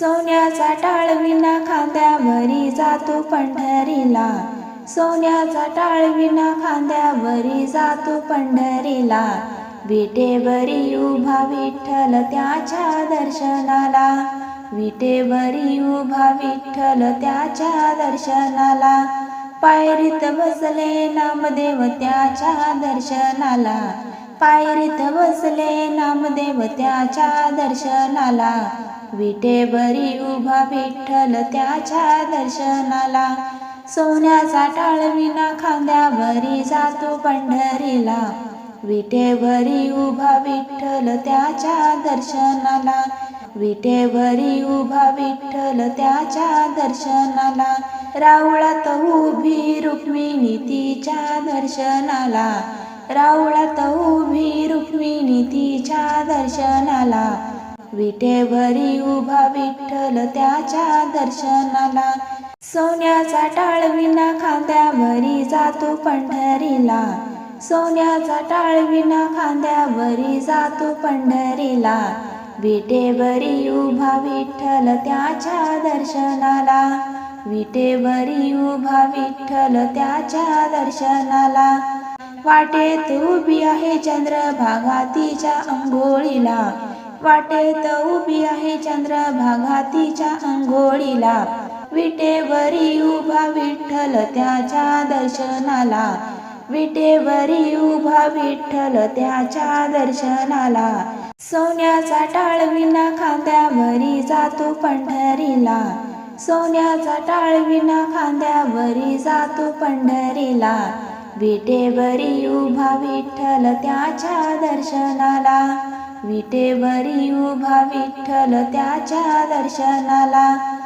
सोन्याचा टाळविना खांद्यावरी जातो पंढरीला. सोन्याचा टाळविना खांद्यावरी जातो पंढरीला. विटेवरी उभा विठ्ठल त्याच्या दर्शनाला. विटेवरी उभा विठ्ठल त्याच्या दर्शनाला. पायरीत बसले नामदेव त्याच्या दर्शनाला. पायरीत बसले नामदेव त्याच्या दर्शनाला. विटेवरी उभा विठ्ठल त्याच्या दर्शनाला. सोन्याचा टाळविना खांद्यावरी जातो पंढरीला. विटेवरी उभा विठ्ठल त्याच्या दर्शनाला. विटेवरी उभा विठ्ठल त्याच्या दर्शनाला. रावळात उभी रुक्मिणी तिच्या दर्शनाला. रावळात उभी रुक्मिणी तिच्या दर्शनाला. विठेवरी उभा विठ्ठल त्याच्या दर्शनाला. सोन्याचा टाळविना खांद्यावरी जातो पंढरीला. सोन्याचा टाळविना खांद्यावरी जातो पंढरीला. विटेवरी उभा विठ्ठल त्याच्या दर्शनाला. विटेवरी उभा विठ्ठल त्याच्या दर्शनाला. वाटेत उभी आहे चंद्रभागा तिच्या अंघोळीला वाटेत उभी आहे चंद्रभागा तिच्या अंघोळीला विटेवरी उभा विठ्ठल त्याच्या दर्शनाला. विटेवरी उभा विठ्ठल त्याच्या दर्शनाला. सोन्याचा टाळविना खांद्यावरी जातो पंढरीला. सोन्याचा टाळविना खांद्यावरी जातो पंढरीला. विटेवरी उभा विठ्ठल त्याच्या दर्शनाला. विटेवरी उभा विठ्ठल त्याच्या दर्शनाला